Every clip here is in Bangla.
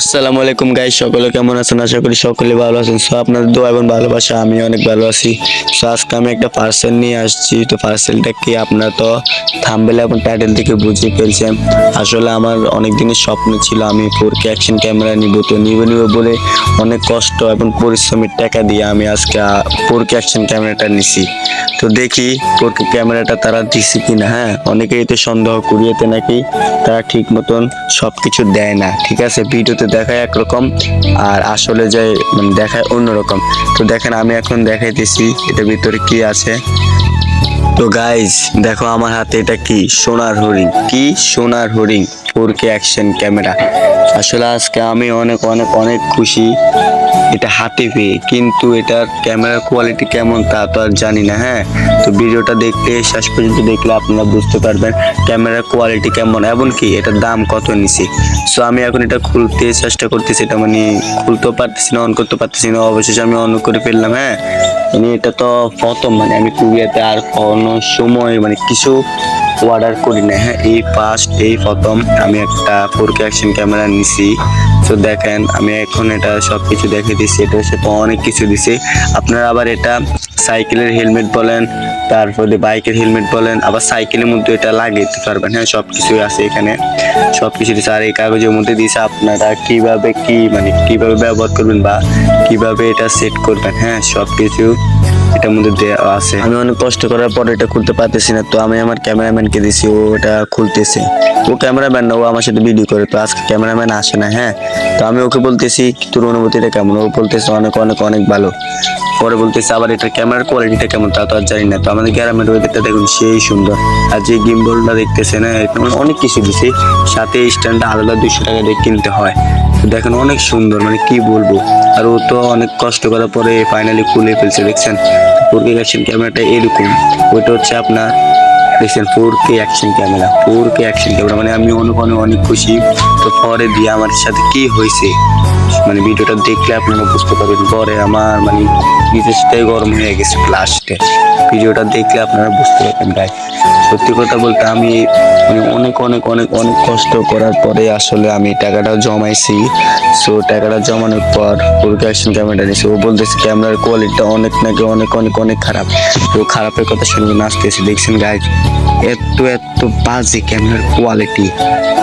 আসসালামু আলাইকুম গাইস সকলে কেমন আছেন? আশা করি সকলে ভালো আছেন। সো আপনাদের দোয়া এবং ভালোবাসা, আমি অনেক ভালো আছি। সো আজকে আমি একটা পার্সেল নিয়ে আসছি। তো পার্সেলটা কি আপনারা তো থাম্বেল এবং টাইটেল থেকে বুঝে ফেলছেন। আসলে আমার অনেক দিনের স্বপ্ন ছিল আমি ফোর কে অ্যাকশন ক্যামেরা নিব। তো নিব নিব বলে অনেক কষ্ট এবং পরিশ্রমের টাকা দিয়ে আমি আজকে ফোর কে অ্যাকশন ক্যামেরাটা নিছি। তো দেখি ফোর কে ক্যামেরাটা তারা দিছে কিনা হ্যাঁ? অনেকেই তো সন্দেহ করিয়েতে নাকি তারা ঠিক মতন সব কিছু দেয় না। ঠিক আছে? ভিডিওতে দেখায় একরকম আর আসলে যে মানে দেখায় অন্যরকম। তো দেখেন, আমি এখন দেখাইতেছি এটার ভিতরে কি আছে। তো গাইজ দেখো আমার হাতে এটা কি? সোনার হরিণ। কি সোনার হরিণ? ফোর কে অ্যাকশন ক্যামেরা আসলে আজকে আমি অনেক অনেক অনেক খুশি। এটা হাতে পেয়ে কিন্তু এটার ক্যামেরার কোয়ালিটি কেমন তা তো আর জানি না হ্যাঁ? তো ভিডিওটা দেখতে শেষ পর্যন্ত দেখলে আপনারা বুঝতে পারবেন ক্যামেরার কোয়ালিটি কেমন এবং কি এটার দাম কত নিছি। সো আমি এখন এটা খুলতে চেষ্টা করতেছি, এটা মানে খুলতেও পারতেছি না অন করতে পারতেছি না, অবশেষে আমি অন করে ফেললাম হ্যাঁ? মানে এটা তো প্রথম মানে আমি কুরিয়াতে আর কোনো সময় মানে কিছু অর্ডার করি না হ্যাঁ? এই ফার্স্ট এই প্রথম আমি একটা ফোর কে অ্যাকশন ক্যামেরা নিছি। তো দেখেন, আমি এখন এটা সব কিছু দেখে দিচ্ছি এটার সাথে অনেক কিছু দিছি। আপনারা আবার এটা সাইকেলের হেলমেট বলেন, তারপরে বাইকের হেলমেট বলেন, আবার সাইকেলের মধ্যে এটা লাগাইতে পারবেন। হ্যাঁ সব কিছুই আছে এখানে। সব কিছু দিচ্ছে আর এই কাগজের মধ্যে দিয়েছে আপনারা কীভাবে কি মানে কীভাবে ব্যবহার করবেন বা কীভাবে এটা সেট করবেন। হ্যাঁ সব কিছু এটার মধ্যে দেওয়া আছে। আমি অনেক কষ্ট করার পর এটা খুলতে পারতেছি না, তো আমি আমার ক্যামেরাম্যানকে দিছি, ও এটা খুলতেছে। ও ক্যামেরাম্যান না, ও আমার সাথে ভিডিও করে, তো আজকে ক্যামেরাম্যান আসে না হ্যাঁ? তো আমি ওকে বলতেছি, তোর অনুভূতিটা কেমন? ও বলতেছে, অনেক অনেক অনেক ভালো। পরে বলতেছে, আবার এটা ক্যামেরার কোয়ালিটিটা কেমন? তা তো আর জানি না। তো আমাদের গ্রামের ওয়েদারটা দেখুন, সেই সুন্দর। আর যে গিম্বলটা দেখতেছে না এখানে অনেক কিছু দিছে। সাথে স্ট্যান্ডটা আলাদা দুশো টাকা দিয়ে কিনতে হয়। দেখেন অনেক সুন্দর মানে কি বলব? আর ও তো অনেক কষ্ট করার পরে ফাইনালি খুলে ফেলছে, দেখছেন? ফোর কে অ্যাকশন ক্যামেরাটা এরকম। ওইটা হচ্ছে আপনার, দেখছেন four K action camera four K action camera মানে আমি অনেক অনেক অনেক খুশি। তো পরে দিয়ে আমার সাথে কি হয়েছে? মানে ভিডিওটা দেখলে আপনারা বুঝতে পারবেন, পরে আমার মানে নিজেরটাই গরম হয়ে গেছে লাস্টে ভিডিওটা দেখলে আপনারা বুঝতে পারবেন ভাই সত্যি কথা বলতে আমি মানে অনেক অনেক অনেক অনেক কষ্ট করার পরে আসলে আমি টাকাটা জমাইছি। সো টাকাটা জমানোর পর ফুলকে অ্যাকশন ক্যামেরাটা নিয়েছি ও বলতেছে ক্যামেরার কোয়ালিটিটা অনেক নাকি অনেক অনেক অনেক খারাপ। তো খারাপের কথা শুনে নাচতেছি। দেখছেন গাইজ এত এত বাজে ক্যামেরার কোয়ালিটি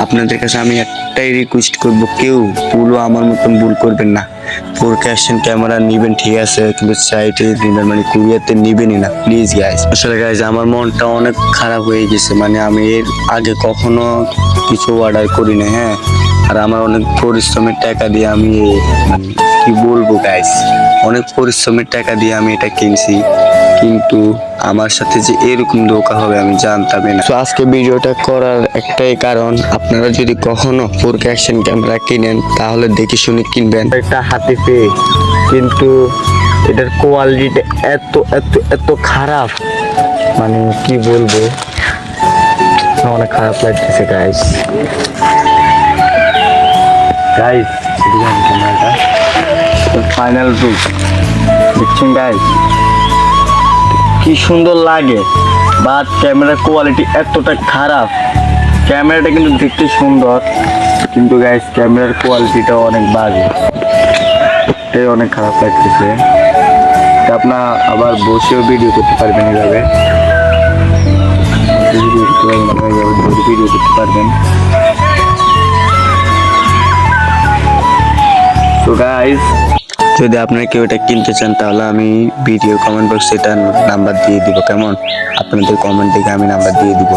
আপনাদের কাছে আমি একটাই রিকোয়েস্ট করব, কেউ ভুলও আমার মতন ভুল করবেন না। অ্যাকশন ক্যামেরা নিবেন, ঠিক আছে, কিন্তু সাইটে নিবেন মানে কুরিয়াতে নিবেনই না প্লিজ গাইজ আসলে গাইজ আমার মনটা অনেক খারাপ হয়ে গেছে মানে আমি এর আগে কখনো কিছু অর্ডার করি না হ্যাঁ। আর আমার অনেক পরিশ্রমের টাকা দিয়ে আমি কি বলব গাইস অনেক পরিশ্রমের টাকা দিয়ে আমি এটা কিনছি। কিন্তু আমার সাথে যে এরকম ধোকা হবে আমি জানতামই না। তো আজকে ভিডিওটা করার একটাই কারণ, আপনারা যদি কখনো ফোর অ্যাকশন ক্যামেরা কিনেন, তাহলে দেখে শুনে কিনবেন। একটা হাতে পেয়ে, কিন্তু এটার কোয়ালিটিটা এত এত এত খারাপ। মানে কি বলব? অনেক খারাপ লাগতেছে গাইস গাইস ক্যামেরাটা ফাইনাল লুক দেখছেন গাইস কি সুন্দর লাগে। বাট ক্যামেরার কোয়ালিটি এতটা খারাপ। ক্যামেরাটা কিন্তু দেখতে সুন্দর। কিন্তু গাইস ক্যামেরার কোয়ালিটিটা অনেক বাজে। এটাই অনেক খারাপ লাগতেছে। আপনার আবার বসেও ভিডিও করতে পারবেন এভাবে। ভিডিও ভিডিও করতে পারবেন। তো গাইস যদি আপনারা কেউ এটা কিনতে চান তাহলে আমি ভিডিও কমেন্ট বক্সে এটা নাম্বার দিয়ে দিব কেমন? আপনাদের কমেন্ট দেখে আমি নাম্বার দিয়ে দিব।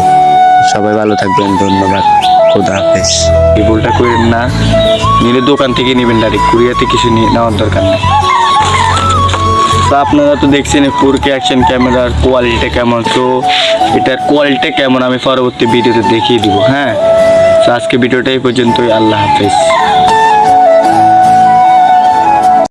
সবাই ভালো থাকবেন ধন্যবাদ খোদা হাফেজ। এই ভুলটা করেন না। নিলে দোকান থেকে নেবেন ডাইরেক্ট কুরিয়াতে কিছু নিয়ে নেওয়ার দরকার নেই। তো আপনারা তো দেখছেন ফোর কে অ্যাকশন ক্যামেরার কোয়ালিটিটা কেমন। তো এটার কোয়ালিটিটা কেমন আমি পরবর্তী ভিডিওতে দেখিয়ে দিব হ্যাঁ? তো আজকে ভিডিওটা এই পর্যন্তই আল্লাহ হাফেজ।